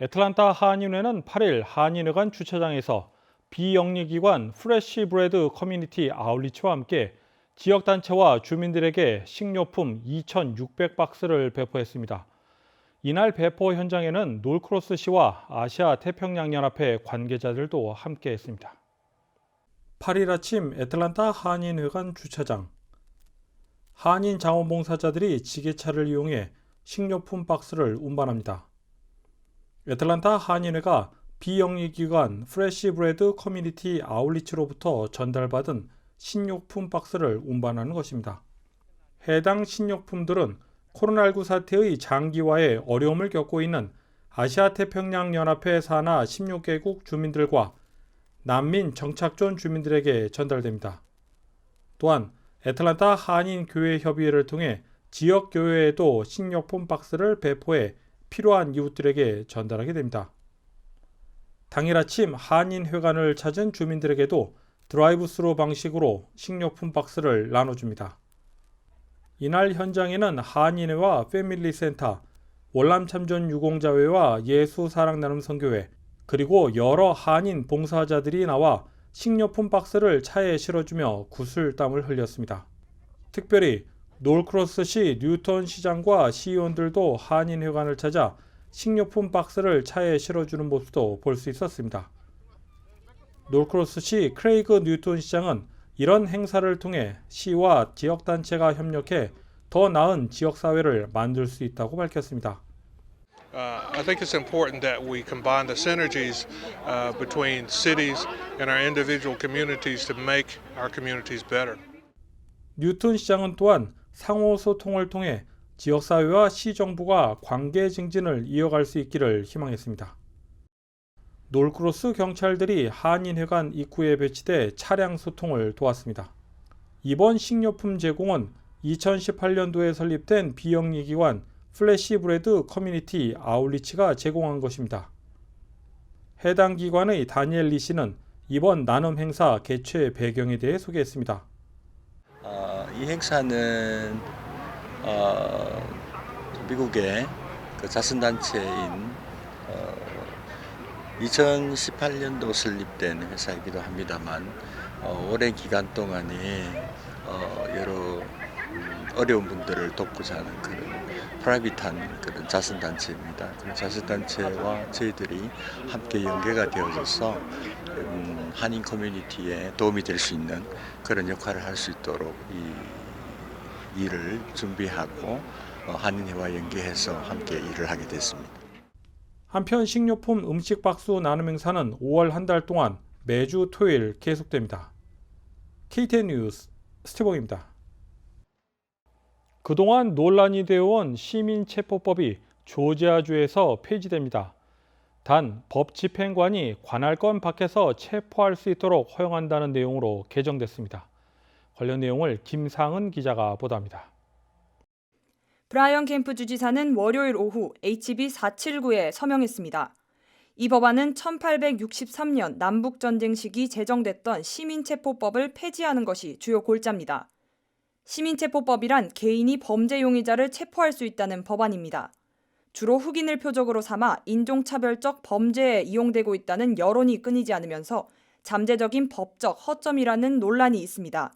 애틀란타 한인회는 8일 한인회관 주차장에서 비영리기관 프레시 브레드 커뮤니티 아울리치와 함께 지역단체와 주민들에게 식료품 2,600박스를 배포했습니다. 이날 배포 현장에는 놀크로스 시와 아시아 태평양연합회 관계자들도 함께했습니다. 8일 아침 애틀란타 한인회관 주차장 한인 자원봉사자들이 지게차를 이용해 식료품 박스를 운반합니다. 애틀란타 한인회가 비영리기관 프레시 브레드 커뮤니티 아울리치로부터 전달받은 식료품 박스를 운반하는 것입니다. 해당 식료품들은 코로나19 사태의 장기화에 어려움을 겪고 있는 아시아 태평양 연합회 산하 16개국 주민들과 난민 정착존 주민들에게 전달됩니다. 또한 애틀란타 한인 교회 협의회를 통해 지역 교회에도 식료품 박스를 배포해 필요한 이웃들에게 전달하게 됩니다. 당일 아침 한인회관을 찾은 주민들에게도 드라이브스루 방식으로 식료품 박스를 나눠줍니다. 이날 현장에는 한인회와 패밀리센터, 월남참전 유공자회와 예수사랑나눔선교회, 그리고 여러 한인 봉사자들이 나와 식료품 박스를 차에 실어주며 구슬땀을 흘렸습니다. 특별히 놀크로스시 뉴턴 시장과 시의원들도 한인회관을 찾아 식료품 박스를 차에 실어주는 모습도 볼 수 있었습니다. 놀크로스시 크레이그 뉴턴 시장은 이런 행사를 통해 시와 지역단체가 협력해 더 나은 지역사회를 만들 수 있다고 밝혔습니다. Uh, I think it's important that we combine the synergies uh, between cities and our individual communities to make our communities better. 뉴턴 시장은 또한 상호 소통을 통해 지역사회와 시정부가 관계 증진을 이어갈 수 있기를 희망했습니다. 놀크로스 경찰들이 한인회관 입구에 배치돼 차량 소통을 도왔습니다. 이번 식료품 제공은 2018년도에 설립된 비영리기관 플래시 브레드 커뮤니티 아울리치가 제공한 것입니다. 해당 기관의 다니엘 리 씨는 이번 나눔 행사 개최 배경에 대해 소개했습니다. 어, 이 행사는 어, 미국의 그 자선단체인 어, 2018년도 설립된 회사이기도 합니다만 어, 오랜 기간 동안에 어, 여러 음, 어려운 분들을 돕고자 하는 그런 프라이빗한 그런 자선단체입니다. 그런 자선단체와 저희들이 함께 연계가 되어져서 음, 한인 커뮤니티에 도움이 될 수 있는 그런 역할을 할 수 있도록 이 일을 준비하고 어, 한인회와 연계해서 함께 일을 하게 됐습니다. 한편 식료품 음식 박수 나눔 행사는 5월 한 달 동안 매주 토요일 계속됩니다. KTN 뉴스 스티봉입니다. 그동안 논란이 되어온 시민체포법이 조지아주에서 폐지됩니다. 단 법 집행관이 관할권 밖에서 체포할 수 있도록 허용한다는 내용으로 개정됐습니다. 관련 내용을 김상은 기자가 보도합니다. 브라이언 캠프 주지사는 월요일 오후 HB 479에 서명했습니다. 이 법안은 1863년 남북전쟁 시기 제정됐던 시민체포법을 폐지하는 것이 주요 골자입니다. 시민체포법이란 개인이 범죄 용의자를 체포할 수 있다는 법안입니다. 주로 흑인을 표적으로 삼아 인종차별적 범죄에 이용되고 있다는 여론이 끊이지 않으면서 잠재적인 법적 허점이라는 논란이 있습니다.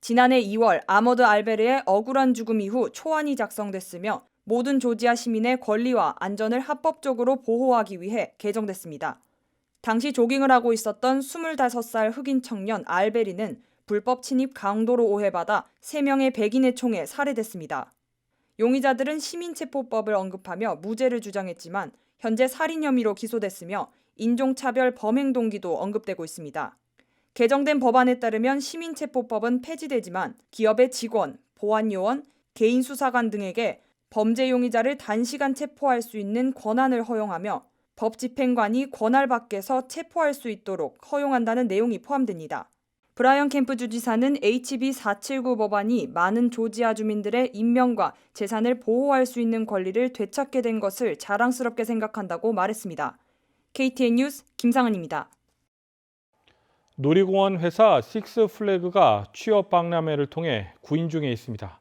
지난해 2월 아머드 알베르의 억울한 죽음 이후 초안이 작성됐으며 모든 조지아 시민의 권리와 안전을 합법적으로 보호하기 위해 개정됐습니다. 당시 조깅을 하고 있었던 25살 흑인 청년 알베리는 불법 침입 강도로 오해받아 3명의 백인의 총에 살해됐습니다. 용의자들은 시민체포법을 언급하며 무죄를 주장했지만 현재 살인 혐의로 기소됐으며 인종차별 범행 동기도 언급되고 있습니다. 개정된 법안에 따르면 시민체포법은 폐지되지만 기업의 직원, 보안요원, 개인 수사관 등에게 범죄 용의자를 단시간 체포할 수 있는 권한을 허용하며 법 집행관이 권할 밖에서 체포할 수 있도록 허용한다는 내용이 포함됩니다. 브라이언 캠프 주지사는 HB 479 법안이 많은 조지아 주민들의 인명과 재산을 보호할 수 있는 권리를 되찾게 된 것을 자랑스럽게 생각한다고 말했습니다. KTN 뉴스 김상은입니다. 놀이공원 회사 식스플래그가 취업 박람회를 통해 구인 중에 있습니다.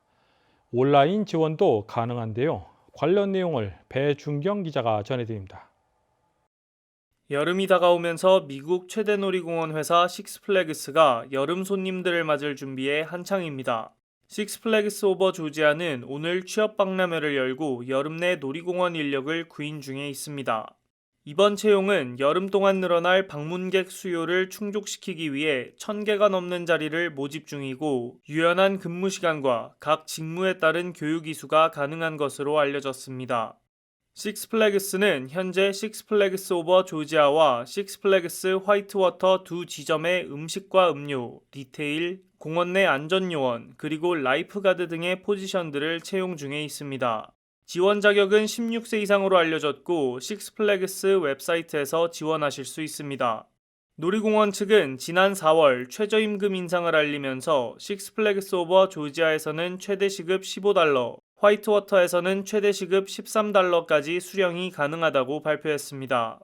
온라인 지원도 가능한데요. 관련 내용을 배준경 기자가 전해드립니다. 여름이 다가오면서 미국 최대 놀이공원 회사 식스플래그스가 여름 손님들을 맞을 준비에 한창입니다. 식스플래그스 오버 조지아는 오늘 취업 박람회를 열고 여름 내 놀이공원 인력을 구인 중에 있습니다. 이번 채용은 여름 동안 늘어날 방문객 수요를 충족시키기 위해 1000개가 넘는 자리를 모집 중이고 유연한 근무 시간과 각 직무에 따른 교육 이수가 가능한 것으로 알려졌습니다. 식스플래그스는 현재 식스플래그스 오버 조지아와 식스플래그스 화이트워터 두 지점의 음식과 음료, 리테일, 공원 내 안전요원, 그리고 라이프가드 등의 포지션들을 채용 중에 있습니다. 지원 자격은 16세 이상으로 알려졌고 식스플래그스 웹사이트에서 지원하실 수 있습니다. 놀이공원 측은 지난 4월 최저임금 인상을 알리면서 식스플래그스 오버 조지아에서는 최대 시급 15달러, 화이트워터에서는 최대 시급 13달러까지 수령이 가능하다고 발표했습니다.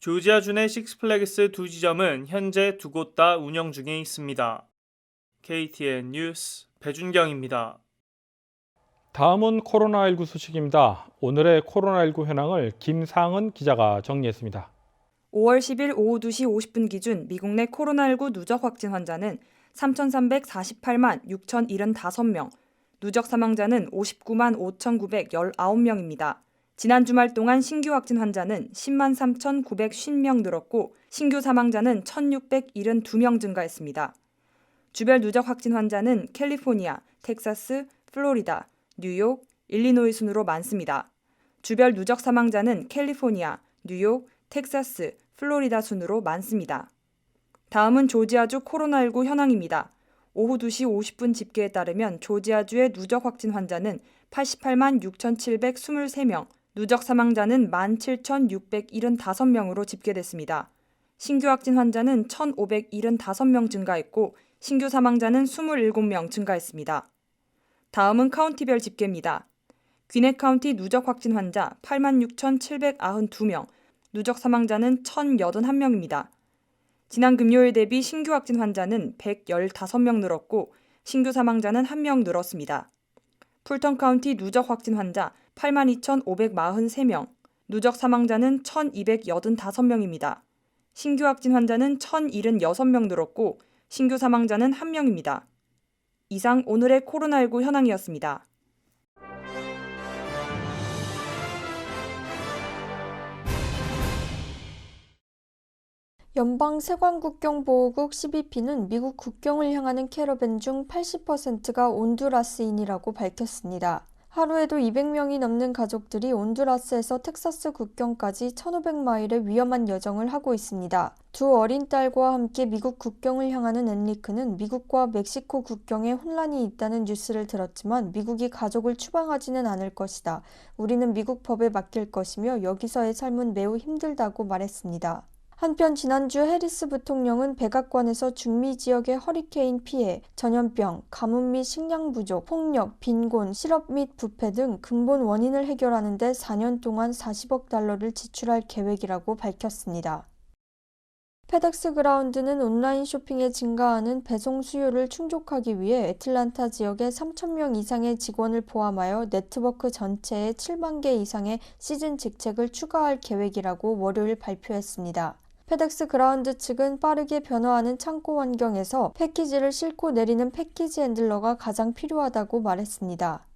조지아주 내 식스플래그스 두 지점은 현재 두 곳 다 운영 중에 있습니다. KTN 뉴스 배준경입니다. 다음은 코로나19 소식입니다. 오늘의 코로나19 현황을 김상은 기자가 정리했습니다. 5월 10일 오후 2시 50분 기준 미국 내 코로나19 누적 확진 환자는 3,348만 6,075명, 누적 사망자는 59만 5,919명입니다. 지난 주말 동안 신규 확진 환자는 10만 3,950명 늘었고 신규 사망자는 1,672명 증가했습니다. 주별 누적 확진 환자는 캘리포니아, 텍사스, 플로리다, 뉴욕, 일리노이 순으로 많습니다. 주별 누적 사망자는 캘리포니아, 뉴욕, 텍사스, 플로리다 순으로 많습니다. 다음은 조지아주 코로나19 현황입니다. 오후 2시 50분 집계에 따르면 조지아주의 누적 확진 환자는 88만 6,723명, 누적 사망자는 17,675명으로 집계됐습니다. 신규 확진 환자는 1,575명 증가했고 신규 사망자는 27명 증가했습니다. 다음은 카운티별 집계입니다. 귀넷 카운티 누적 확진 환자 86,792명, 누적 사망자는 1,081명입니다. 지난 금요일 대비 신규 확진 환자는 115명 늘었고 신규 사망자는 1명 늘었습니다. 풀턴 카운티 누적 확진 환자 82,543명, 누적 사망자는 1,285명입니다. 신규 확진 환자는 1,076명 늘었고 신규 사망자는 1명입니다. 이상 오늘의 코로나19 현황이었습니다. 연방 세관국경보호국 12P는 미국 국경을 향하는 캐러밴 중 80%가 온두라스인이라고 밝혔습니다. 하루에도 200명이 넘는 가족들이 온두라스에서 텍사스 국경까지 1,500마일의 위험한 여정을 하고 있습니다. 두 어린 딸과 함께 미국 국경을 향하는 엔리크는 미국과 멕시코 국경에 혼란이 있다는 뉴스를 들었지만 미국이 가족을 추방하지는 않을 것이다. 우리는 미국 법에 맡길 것이며 여기서의 삶은 매우 힘들다고 말했습니다. 한편 지난주 해리스 부통령은 백악관에서 중미 지역의 허리케인 피해, 전염병, 가뭄 및 식량 부족, 폭력, 빈곤, 실업 및 부패 등 근본 원인을 해결하는 데 4년 동안 40억 달러를 지출할 계획이라고 밝혔습니다. 페덱스 그라운드는 온라인 쇼핑에 증가하는 배송 수요를 충족하기 위해 애틀란타 지역에 3,000명 이상의 직원을 포함하여 네트워크 전체에 7만 개 이상의 시즌 직책을 추가할 계획이라고 월요일 발표했습니다. 페덱스 그라운드 측은 빠르게 변화하는 창고 환경에서 패키지를 싣고 내리는 패키지 핸들러가 가장 필요하다고 말했습니다.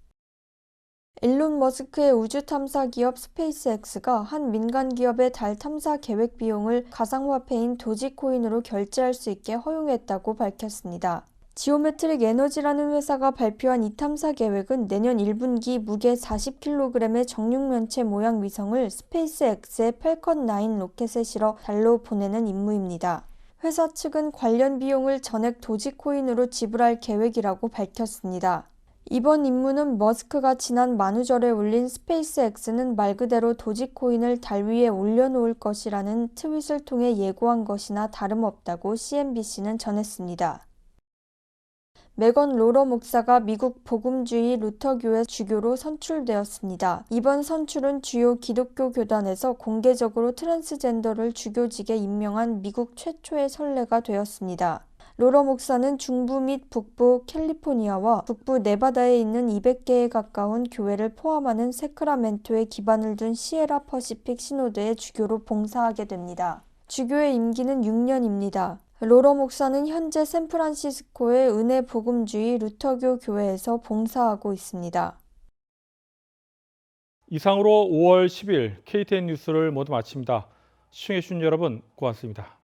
일론 머스크의 우주 탐사 기업 스페이스X가 한 민간 기업의 달 탐사 계획 비용을 가상화폐인 도지코인으로 결제할 수 있게 허용했다고 밝혔습니다. 지오메트릭 에너지라는 회사가 발표한 이 탐사 계획은 내년 1분기 무게 40kg의 정육면체 모양 위성을 스페이스X의 펠컨 9 로켓에 실어 달로 보내는 임무입니다. 회사 측은 관련 비용을 전액 도지코인으로 지불할 계획이라고 밝혔습니다. 이번 임무는 머스크가 지난 만우절에 올린 스페이스X는 말 그대로 도지코인을 달 위에 올려놓을 것이라는 트윗을 통해 예고한 것이나 다름없다고 CNBC는 전했습니다. 메건 로러 목사가 미국 복음주의 루터교회 주교로 선출되었습니다. 이번 선출은 주요 기독교 교단에서 공개적으로 트랜스젠더를 주교직에 임명한 미국 최초의 선례가 되었습니다. 로러 목사는 중부 및 북부 캘리포니아와 북부 네바다에 있는 200개에 가까운 교회를 포함하는 세크라멘토에 기반을 둔 시에라 퍼시픽 시노드의 주교로 봉사하게 됩니다. 주교의 임기는 6년입니다. 로러 목사는 현재 샌프란시스코의 은혜 복음주의 루터교 교회에서 봉사하고 있습니다. 이상으로 5월 10일 KTN 뉴스를 모두 마칩니다. 시청해주신 여러분 고맙습니다.